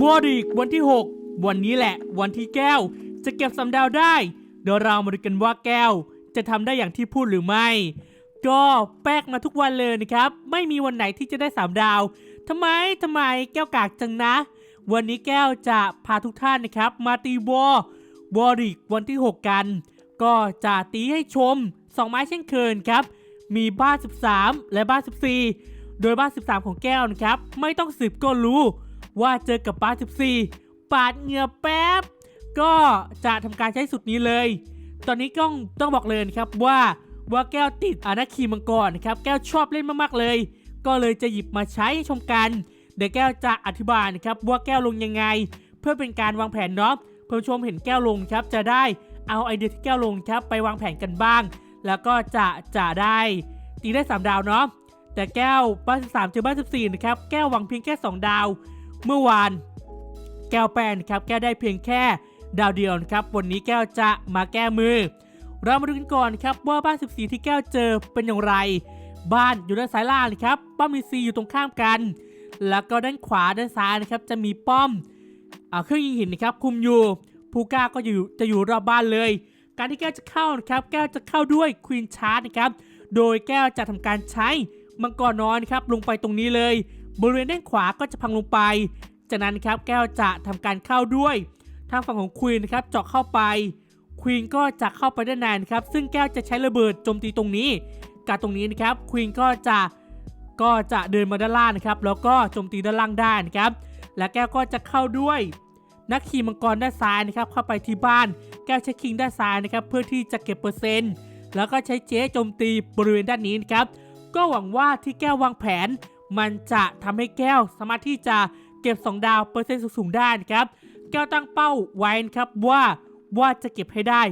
บอดีกวันที่ 6 วันนี้แหละ วันที่แก้ว จะเก็บสำดาวได้ เดี๋ยวเรามาดูกันว่าแก้ว จะทำได้อย่างที่พูดหรือไม่ ก็แป๊กมาทุกวันเลยนะครับ ไม่มีวันไหนที่จะได้สามดาวทำไมทำไมแก้วกากจังนะ วันนี้แก้วจะพาทุกท่านนะครับ มาตีวอวอริกวันที่ 6 กัน ก็จะตีให้ชม 2 ไม้เช่นเคยครับ มีบ้าน 13 และบ้าน 14 โดยบ้าน 13 ของแก้วนะครับ ไม่ต้องสืบก็รู้ ว่าเจอกับบ้าน14 ปาดเหงื่อแป๊บ ก็จะทำการใช้สุดนี้เลย ตอนนี้ก็ต้องบอกเลยนะครับว่าว่าแก้วติดอาณาคีมังกรนะครับ แก้วชอบเล่นมากๆเลย ก็เลยจะหยิบมาใช้ให้ชมกัน เดี๋ยวแก้วจะอธิบายนะครับว่าแก้วลงยังไง เพื่อเป็นการวางแผนเนาะเพื่อนชมเห็นแก้วลงครับจะได้เอาไอเดียที่แก้วลงครับไปวางแผนกันบ้าง แล้วก็จะจะได้ตีได้ 3 ดาวเนาะแต่แก้วบ้าน13เจอบ้าน14นะครับแก้วหวังเพียงแค่ 2 ดาว เมื่อวาน แก้วแปนครับแก้วได้เพียงแค่ดาวเดียวนครับ วันนี้แก้วจะมาแก้มือ เรามาดูกันก่อนครับว่าบ้าน 14 ที่แก้วเจอเป็นอย่างไร บ้านอยู่ด้านซ้ายล่างครับป้อมมีซีอยู่ตรงข้ามกัน แล้วก็ด้านขวาด้านซ้ายนะครับจะมีป้อมอเครื่องยิงหินนะครับคุมอยู่ผู้ก้าก็อยู่จะอยู่รอบบ้านเลย การที่แก้วจะเข้านะครับแก้วจะเข้าด้วยควีนชาร์ดนะครับโดยแก้วจะทำการใช้มังกรน้อยนะครับลงไปตรงนี้เลย บริเวณด้านขวาก็จะพังลงไป จากนั้นครับแก้วจะทำการเข้าด้วย ทางฝั่งของควีนนะครับเจาะเข้าไป ควีนก็จะเข้าไปด้านในนครับ ซึ่งแก้วจะใช้ระเบิดโจมตีตรงนี้ การตรงนี้นะครับ ควีนก็จะก็จะเดินมาด้านล่างนะครับ แล้วก็โจมตีด้านล่างได้นะครับ และแก้วก็จะเข้าด้วย นักขี่มังกรด้านซ้ายนะครับ เข้าไปที่บ้าน แก้วใช้คิงด้านซ้ายนะครับ เพื่อที่จะเก็บเปอร์เซ็นต์ แล้วก็ใช้เจ๊โจมตีบริเวณด้านนี้นะครับ ก็หวังว่าที่แก้ววางแผน มันจะทำให้แก้วสามารถที่จะเก็บ 2 ดาวเปอร์เซ็นต์สูงๆได้นะครับ แก้วตั้งเป้าไว้นะครับว่าว่าจะเก็บให้ได้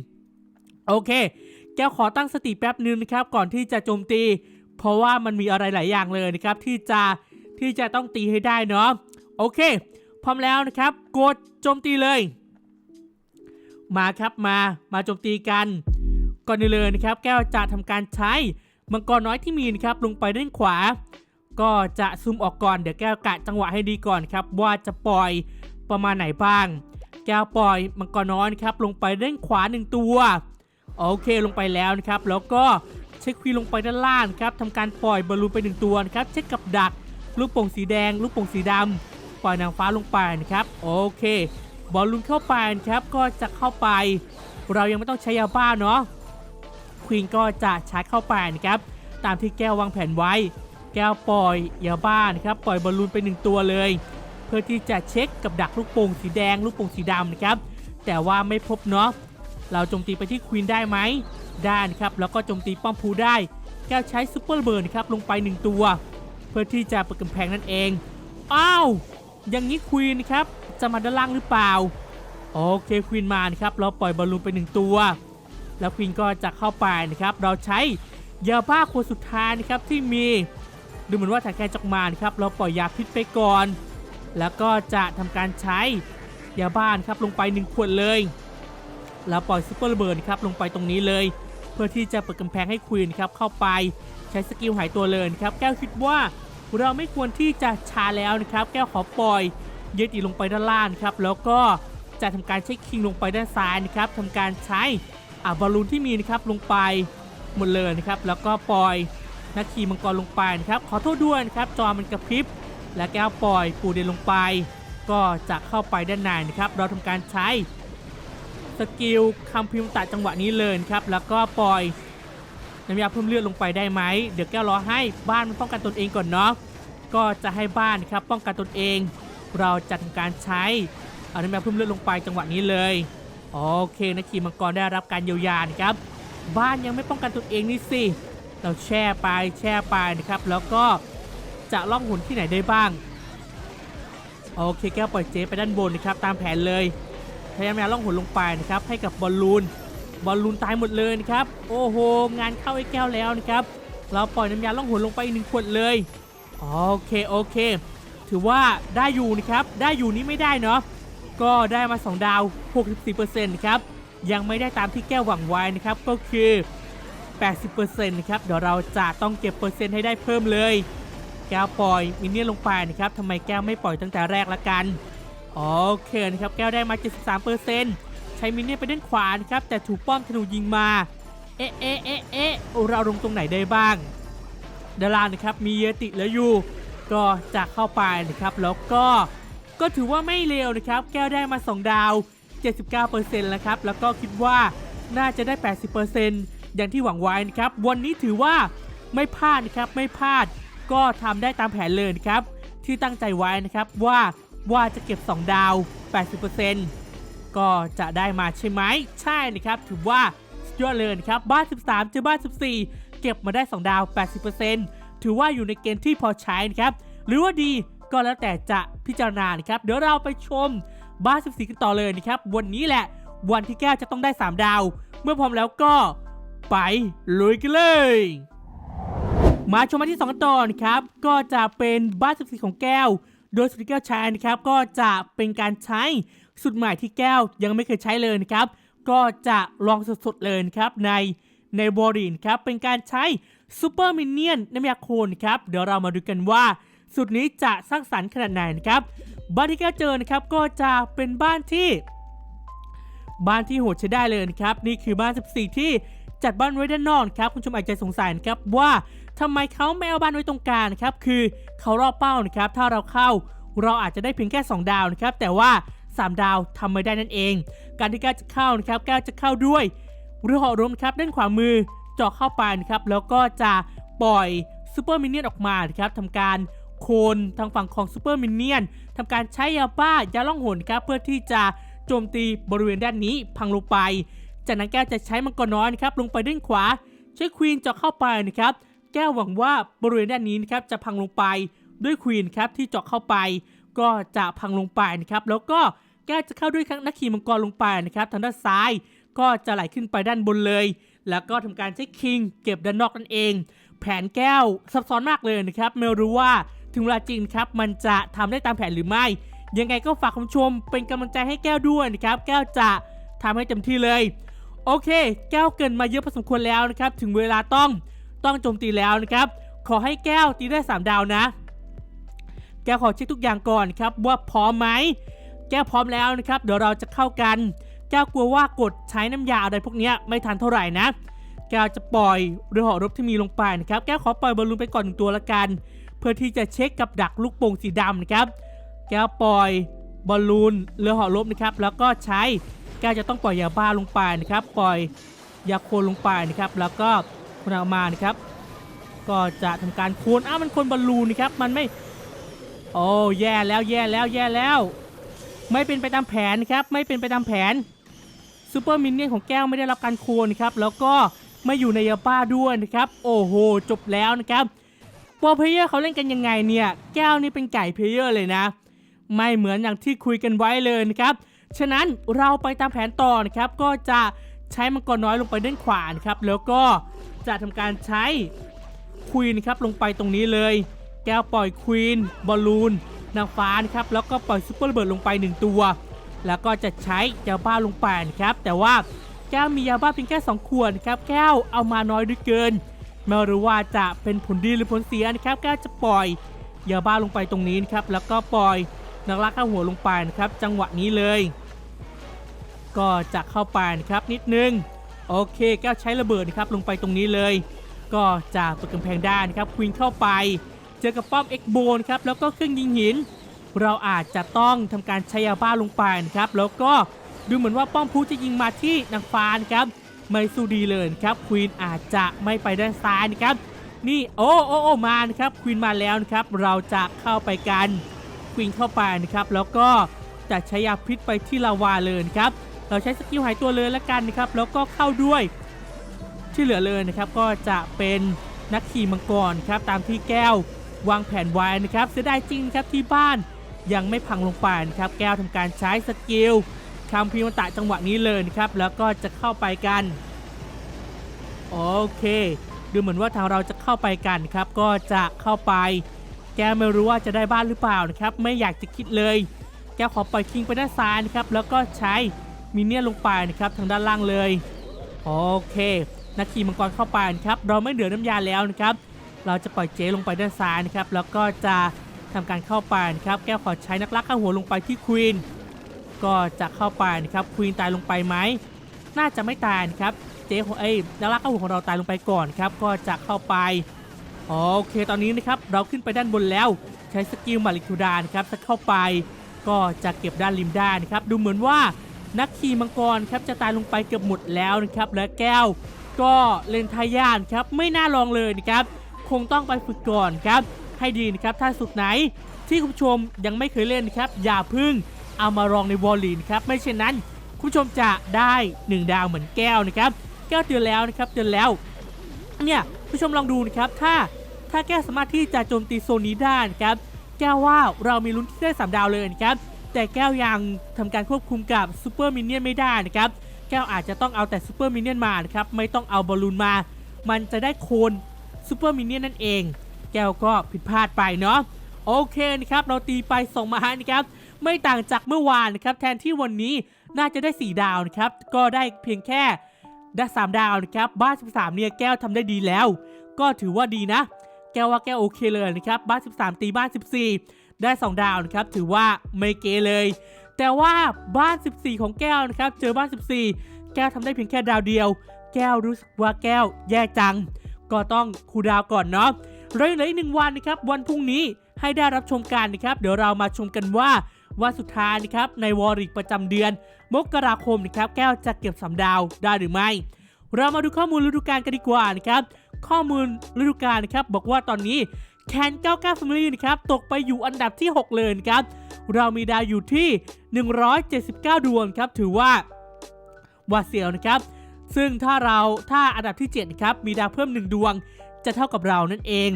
80%โอเค แก้วขอตั้งสติแป๊บนึงนะครับ ก่อนที่จะโจมตี เพราะว่ามันมีอะไรหลายอย่างเลยนะครับ ที่จะที่จะต้องตีให้ได้เนาะโอเค พร้อมแล้วนะครับ กดโจมตีเลย มาครับมามาโจมตีกัน ก่อนอื่นเลยนะครับ แก้วจะทำการใช้ มังกรน้อยที่มีนะครับลงไปด้านขวา ก็จะซูมออกก่อนเดี๋ยวแก้วกะจังหวะให้ดีก่อนครับ ว่าจะปล่อยประมาณไหนบ้าง แก้วปล่อยมังกรน้อยครับ ลงไปด้านขวาหนึ่งตัว โอเคลงไปแล้วนะครับ แล้วก็เช็คควีลงไปด้านล่างครับทำการปล่อยบอลลูนไปหนึ่งตัวนะครับเช็คกับดักลูกโป่งสีแดง ลูกโป่งสีดำปล่อยนางฟ้าลงไปนะครับ โอเค บอลลูนเข้าไปนะครับก็จะเข้าไป เรายังไม่ต้องใช้ยาบ้าเนาะ ควีนก็จะชาร์จเข้าไปนะครับตามที่แก้ววางแผนไว้ แก้วปล่อยยาบ้านครับปล่อยบอลลูนไปหนึ่งตัวเลย เพื่อที่จะเช็คกับดักลูกโป่งสีแดงลูกโป่งสีดำนะครับแต่ว่าไม่พบเนาะเราโจมตีไปที่ควีนได้ไหมได้นะครับแล้วก็โจมตีป้อมพูได้ แก้วใช้ซูเปอร์เบิร์นครับลงไป 1 ตัว เพื่อที่จะเปิดกำแพงนั่นเองอ้าวอย่างนี้ควีนครับจะมาด้านล่างหรือเปล่าโอเคควีนมานะครับเราปล่อยบอลลูนไป 1 ตัว แล้วควีนก็จะเข้าไปนะครับ เราใช้ยาบ้าขวดสุดท้ายนะครับที่มีดูเหมือนว่าถังแกนจะมานครับเราปล่อยยาพิษไปก่อน แล้วก็จะทำการใช้ยาบ้านครับลงไป1ขวดเลยแล้วปล่อยซุปเปอร์ระเบิดครับลงไปตรงนี้เลย เพื่อที่จะเปิดกำแพงให้ควีนครับเข้าไปใช้สกิลหายตัวเลยครับแก้วคิดว่าเราไม่ควรที่จะชาแล้วนะครับ แก้วขอปล่อยเยติลงไปด้านล่างครับแล้วก็จะทำการใช้คิงลงไปด้านซ้ายนะครับทำการใช้ อ่าบอลลูนที่มีนะครับลงไปหมดเลยนะครับแล้วก็ปล่อยนักขี่มังกรลงไปนะครับขอโทษด้วยนะครับจอมันกระพริบ และแก้วปล่อยปูเดนลงไป ก็จะเข้าไปด้านในนะครับเราทำการใช้สกิลคำพิมพ์ตัดจังหวะนี้เลยครับแล้วก็ปล่อยน้ำยาเพิ่มเลือดลงไปได้ไหมเดี๋ยวแก้วรอให้บ้านมันป้องกันตนเองก่อนเนาะก็จะให้บ้านครับป้องกันตนเอง เราจะทำการใช้เอาน้ำยาเพิ่มเลือดลงไปจังหวะนี้เลย โอเคนะขี่มังกรได้รับการเยียวยานะครับ บ้านยังไม่ป้องกันตนเองนี่สิ เราแช่ไปแช่ไปนะครับ แล้วก็จะล่องหนที่ไหนได้บ้าง โอเคแก้วปล่อยเจไปด้านบนนะครับ ตามแผนเลยพยายามล่องหนลงไปนะครับ ให้กับบอลลูน บอลลูนตายหมดเลยนะครับ โอ้โห งานเข้าไอ้แก้วแล้วนะครับ เราปล่อยน้ำยาล่องหนลงไปอีกหนึ่งขวดเลย โอเคโอเค ถือว่าได้อยู่นะครับ ได้อยู่นี่ไม่ได้เนาะ ก็ได้มา 2 ดาว 64%นะครับ ยังไม่ได้ตามที่แก้วหวังไว้นะครับ ก็คือ 80%นะครับ เดี๋ยวเราจะต้องเก็บเปอร์เซ็นต์ให้ได้เพิ่มเลย แก้วปล่อยมินเนี่ยลงไปนะครับทำไมแก้วไม่ปล่อยตั้งแต่แรกละกัน โอเคนะครับ แก้วได้มา 73%ใช้มินเนี่ยไปด้านขวานะครับ แต่ถูกป้อมธนูยิงมา เอ๊ะเอ๊ะเอ๊ะเอ๊ะเราลงตรงไหนได้บ้างดารานะครับ มีเยติเหลืออยู่ ก็จะเข้าไปนะครับ แล้วก็ ก็ถือว่าไม่เลวนะครับ แก้วได้มา 2 ดาว 79%แล้วครับ แล้วก็คิดว่าน่าจะได้ 80%อย่างที่หวังไว้นะครับ วันนี้ถือว่าไม่พลาดนะครับไม่พลาด ก็ทำได้ตามแผนเลยนะครับ ที่ตั้งใจไว้นะครับว่าว่าจะเก็บ 2 ดาว 80%ก็จะได้มาใช่ไหมใช่นะครับ ถือว่าสุดยอดเลยนะครับบ้าน 13เจอบ้าน 14 เก็บมาได้ 2 ดาว 80%ถือว่าอยู่ในเกณฑ์ที่พอใช้นะครับ หรือว่าดี ก็แล้วแต่จะพิจารณานะครับ เดี๋ยวเราไปชมบ้าน14กันต่อเลยนะครับ วันนี้แหละวันที่แก้วจะต้องได้ 3 ดาว เมื่อพร้อมแล้วก็ไปลุยกันเลย มาชมมาที่2ตอนครับ ก็จะเป็นบ้าน14ของแก้ว โดยสุดที่แก้วใช้นะครับ ก็จะเป็นการใช้สุดใหม่ที่แก้วยังไม่เคยใช้เลยนะครับ ก็จะลองสดๆเลยครับในในบอรีนครับเป็นการใช้ซูเปอร์มินเนี่ยนน้ำยาโคนครับเดี๋ยวเรามาดูกันว่า สุดนี้จะสร้างสรรค์ขนาดไหนนะครับ บ้านที่แก้วเจอนะครับก็จะเป็นบ้านที่ บ้านที่โหดใช้ได้เลยนะครับ นี่คือบ้าน 14 ที่จัดบ้านไว้ด้านนอกนครับคุณชมอาจจะสงสัยนะครับว่าทำไมเขาไม่เอาบ้านไว้ตรงกลางครับคือเขารอบเป้านะครับถ้าเราเข้าเราอาจจะได้เพียงแค่ 2 ดาวนะครับแต่ว่า 3 ดาวทำไม่ได้นั่นเอง การที่แก้วจะเข้านะครับแก้วจะเข้าด้วยเรือหอรมครับด้านขวามือเจาะเข้าไปนะครับแล้วก็จะปล่อยซูเปอร์มินเนี่ยนออกมานะครับทำการ คนทางฝั่งของซูเปอร์มินเนี่ยนทำการใช้ยาบ้ายาล่องหนครับเพื่อที่จะโจมตีบริเวณด้านนี้พังลงไป จากนั้นแก้วจะใช้มังกรน้อยนะครับลงไปด้านขวาใช้ควีนเจาะเข้าไปนะครับแก้วหวังว่าบริเวณด้านนี้นะครับจะพังลงไปด้วยควีนครับที่เจาะเข้าไป ก็จะพังลงไปนะครับแล้วก็แก้วจะเข้าด้วยนักขี่มังกรลงไปนะครับทางด้านซ้ายก็จะไหลขึ้นไปด้านบนเลย แล้วก็ทำการใช้คิงเก็บด้านนอกนั่นเอง แผนแก้วซับซ้อนมากเลยนะครับไม่รู้ว่า ถึงเวลาจริงครับมันจะทำได้ตามแผนหรือไม่ ยังไงก็ฝากคุณชมเป็นกำลังใจให้แก้วด้วยนะครับ แก้วจะทำให้เต็มที่เลย โอเค แก้วเกินมาเยอะพอสมควรแล้วนะครับ ถึงเวลาต้องต้องโจมตีแล้วนะครับ ขอให้แก้วตีได้ 3 ดาวนะ แก้วขอเช็คทุกอย่างก่อนครับว่าพร้อมไหมแก้วพร้อมแล้วนะครับ เดี๋ยวเราจะเข้ากัน แก้วกลัวว่ากดใช้น้ำยาอะไรพวกนี้ไม่ทันเท่าไหร่นะแก้วจะปล่อยเรือเหอรบที่มีลงไปนะครับ แก้วขอปล่อยบอลลูนไปก่อนหนึ่งตัวละกัน เพื่อที่จะเช็คกับดักลูกโป่งสีดำนะครับ แก้วปล่อยบอลลูนเรือเหอรบนะครับ แล้วก็ใช้แก้วจะต้องปล่อยยาบ้าลงไปนะครับ ปล่อยยาโคลนลงไปนะครับ แล้วก็คุณเอามานะครับ ก็จะทำการโคนอ้าวมันโคนบอลลูนนะครับ มันไม่ โอ้แย่แล้วแย่แล้วแย่แล้ว ไม่เป็นไปตามแผนนะครับ ไม่เป็นไปตามแผนซูเปอร์มินเนี่ยของแก้วไม่ได้รับการโคนนะครับ แล้วก็ไม่อยู่ในยาบ้าด้วยนะครับ โอ้โห จบแล้วนะครับ โปรเพลเยอร์เขาเล่นกันยังไงเนี่ย แก้วนี่เป็นไก่เพลเยอร์เลยนะ ไม่เหมือนอย่างที่คุยกันไว้เลยนะครับ ฉะนั้นเราไปตามแผนต่อนะครับ ก็จะใช้มังกรน้อยลงไปด้านขวานะครับ แล้วก็จะทำการใช้ควีนครับลงไปตรงนี้เลย แก้วปล่อยควีนบอลลูนนางฟ้านะครับ แล้วก็ปล่อยซุปเปอร์ระเบิดลงไป 1 ตัว แล้วก็จะใช้ยาบ้าลงไปนะครับ แต่ว่าแก้วมียาบ้าเพียงแค่2ขวดนครับ แก้วเอามาน้อยด้วยเกิน ไม่รู้ว่าจะเป็นผลดีหรือผลเสียนะครับแก้วจะปล่อยยาบ้าลงไปตรงนี้นะครับแล้วก็ปล่อยนักลักข้าหัวลงไปนะครับจังหวะนี้เลย ก็จะเข้าไปนะครับนิดนึงโอเคแก้วใช้ระเบิดนะครับลงไปตรงนี้เลย ก็จะเปิดกำแพงได้นะครับควีนเข้าไป เจอกับป้อมเอ็กโบนครับแล้วก็เครื่องยิงหิน เราอาจจะต้องทำการใช้ยาบ้าลงไปนะครับแล้วก็ดูเหมือนว่าป้อมพูจะยิงมาที่นางฟ้านะครับ ไม่สู้ดีเลยครับควีนอาจจะไม่ไปด้านซ้ายนะครับ นี่โอ้โอ้โอ้มานะครับควีนมาแล้วนะครับ เราจะเข้าไปกันควีนเข้าไปนะครับ แล้วก็จะใช้ยาพิษไปที่ลาวาเลยนะครับ เราใช้สกิลหายตัวเลยละกันนะครับ แล้วก็เข้าด้วยที่เหลือเลยนะครับก็จะเป็นนักขี่มังกรครับตามที่แก้ววางแผนไว้นะครับ เสียดายจริงครับที่บ้านยังไม่พังลงไปนะครับ แก้วทำการใช้สกิล คำพิมพ์ตะจังหวะนี้เลยนะครับ แล้วก็จะเข้าไปกันโอเค ดูเหมือนว่าทางเราจะเข้าไปกันครับ ก็จะเข้าไป แกไม่รู้ว่าจะได้บ้านหรือเปล่านะครับ ไม่อยากจะคิดเลย แกขอปล่อยคิงไปด้านซ้ายนะครับ แล้วก็ใช้มินเนี่ยนลงไปนะครับทางด้านล่างเลยโอเคนักขี่มังกรเข้าไปนะครับ เราไม่เหลือน้ำยาแล้วนะครับ เราจะปล่อยเจลงไปด้านซ้ายนะครับ แล้วก็จะทำการเข้าไปนะครับ แก้วขอใช้นักลักข้าหัวลงไปที่ควีน ก็จะเข้าไปนะครับควีนตายลงไปไหมน่าจะไม่ตายนะครับเจ๊ของเอ้ยนักลักข้าหัวของเราตายลงไปก่อนครับก็จะเข้าไปโอเคตอนนี้นะครับเราขึ้นไปด้านบนแล้วใช้สกิลมาริคูดานครับจะเข้าไป ก็จะเก็บด้านริมได้นะครับดูเหมือนว่านักขี่มังกรครับจะตายลงไปเกือบหมดแล้วนะครับและแก้ว ก็เลนทายานครับไม่น่าลองเลยนะครับคงต้องไปฝึกก่อนครับให้ดีนะครับถ้าสุดไหนที่คุณผู้ชมยังไม่เคยเล่นนะครับอย่าพึ่ง เอามาลองในวอลลีนะครับ ไม่เช่นนั้น คุณผู้ชมจะได้ 1 ดาวเหมือนแก้วนะครับ แก้วเตือนแล้วนะครับเตือนแล้วเนี่ยผู้ชมลองดูนะครับถ้าถ้าแก้วสามารถที่จะโจมตีโซนนี้ได้นะครับแก้วว่าเรามีลุ้นที่ได้สามดาวเลยนะครับแต่แก้วยังทำการควบคุมกับซูเปอร์มินเนี่ยนไม่ได้นะครับแก้วอาจจะต้องเอาแต่ซูเปอร์มินเนี่ยนมานะครับไม่ต้องเอาบอลลูนมา มันจะได้โคนซูเปอร์มินเนี่ยนนั่นเอง แก้วก็ผิดพลาดไปเนาะโอเคนะครับเราตีไปส่งมาให้นะครับ ไม่ต่างจากเมื่อวานนะครับแทนที่วันนี้น่าจะได้ 4 ดาวนะครับก็ได้เพียงแค่ได้ 3 ดาวนะครับบ้าน 13 เนี่ยแก้วทำได้ดีแล้ว ก็ถือว่าดีนะ แก้วว่าแก้วโอเคเลยนะครับบ้าน 13 ตีบ้าน 14 ได้ 2 ดาวนะครับถือว่าไม่เกเลย แต่ว่าบ้าน 14 ของแก้วนะครับเจอบ้าน 14 แก้วทำได้เพียงแค่ดาวเดียว แก้วรู้สึกว่าแก้วแย่จัง ก็ต้องคูดาวก่อนเนาะเราเหลืออีกหนึ่งวันนะครับวันพรุ่งนี้ให้ได้รับชมกันนะครับ เดี๋ยวเรามาชมกันว่า วันสุดท้ายนะครับในวอริกประจำเดือน มกราคมนะครับแก้วจะเก็บสามดาวได้หรือไม่ เรามาดูข้อมูลฤดูกาลกันดีกว่านะครับข้อมูลฤดูกาลนะครับบอกว่าตอนนี้แคน99 Family นะครับตกไปอยู่อันดับที่ 6 เลยนะครับเรามีดาวอยู่ที่ 179 ดวงครับถือว่าวาเสียวนะครับซึ่งถ้าเราถ้าอันดับที่7นะครับมีดาวเพิ่ม 1 ดวง จะเท่ากับเรานั่นเอง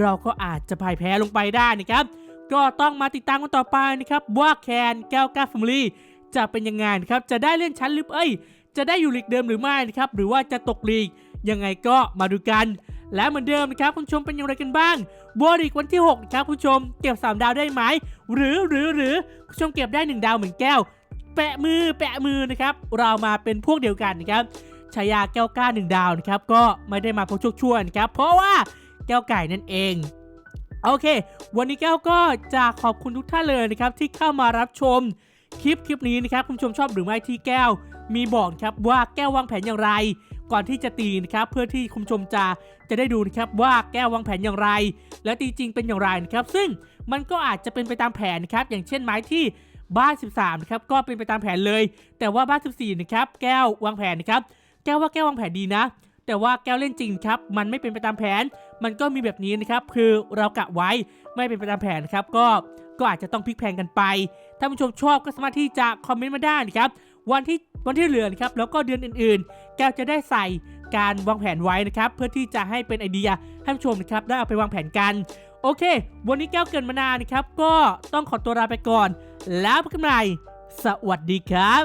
เราก็อาจจะพ่ายแพ้ลงไปได้นะครับ ก็ต้องมาติดตามกันต่อไปนะครับว่าแคน99 Family จะเป็นยังไงครับจะได้เลื่อนชั้นหรือเอ้ย จะได้อยู่ลีกเดิมหรือไม่นะครับหรือว่าจะตกลีกยังไงก็มาดูกัน และเหมือนเดิมนะครับคุณผู้ชมเป็นอย่างไรกันบ้างบอริกวันที่6นะครับคุณผู้ชมเก็บ 3 ดาวได้ไหม หรือหรือหรือคุณผู้ชมเก็บได้ 1 ดาวเหมือนแก้ว แปะมือแปะมือนะครับเรามาเป็นพวกเดียวกันนะครับฉายาแก้วก้า1ดาวนะครับก็ไม่ได้มาเพราะชคช่วยนะครับเพราะว่าแก้วไก่นั่นเอง โอเค วันนี้แก้วก็จะขอบคุณทุกท่านเลยนะครับที่เข้ามารับชมคลิปคลิปนี้นะครับคุณผู้ชมชอบหรือไม่ที่แก้ว มีบอกครับว่าแก้ววางแผนอย่างไร ก่อนที่จะตีนะครับเพื่อที่คุณผู้ชมจะจะได้ดูนะครับว่าแก้ววางแผนอย่างไร และตีจริงเป็นอย่างไรนะครับซึ่งมันก็อาจจะเป็นไปตามแผนนะครับอย่างเช่นไม้ที่บ้าน 13นะครับก็เป็นไปตามแผนเลย แต่ว่าบ้าน 14นะครับแก้ววางแผนนะครับแก้วว่าแก้ววางแผนดีนะ แต่ว่าแก้วเล่นจริงครับมันไม่เป็นไปตามแผน มันก็มีแบบนี้นะครับคือเรากะไว้ไม่เป็นไปตามแผนครับก็ก็อาจจะต้องพลิกแพลงกันไป ถ้าผู้ชมชอบก็สามารถที่จะคอมเมนต์มาได้นะครับวันที่วันที่เหลือนะครับแล้วก็เดือนอื่นๆ แก้วจะได้ใส่การวางแผนไว้นะครับเพื่อที่จะให้เป็นไอเดียให้ผู้ชมนะครับได้เอาไปวางแผนกัน โอเค วันนี้แก้วเกินมานานนะครับ ก็ต้องขอตัวลาไปก่อน แล้วพบกันใหม่สวัสดีครับ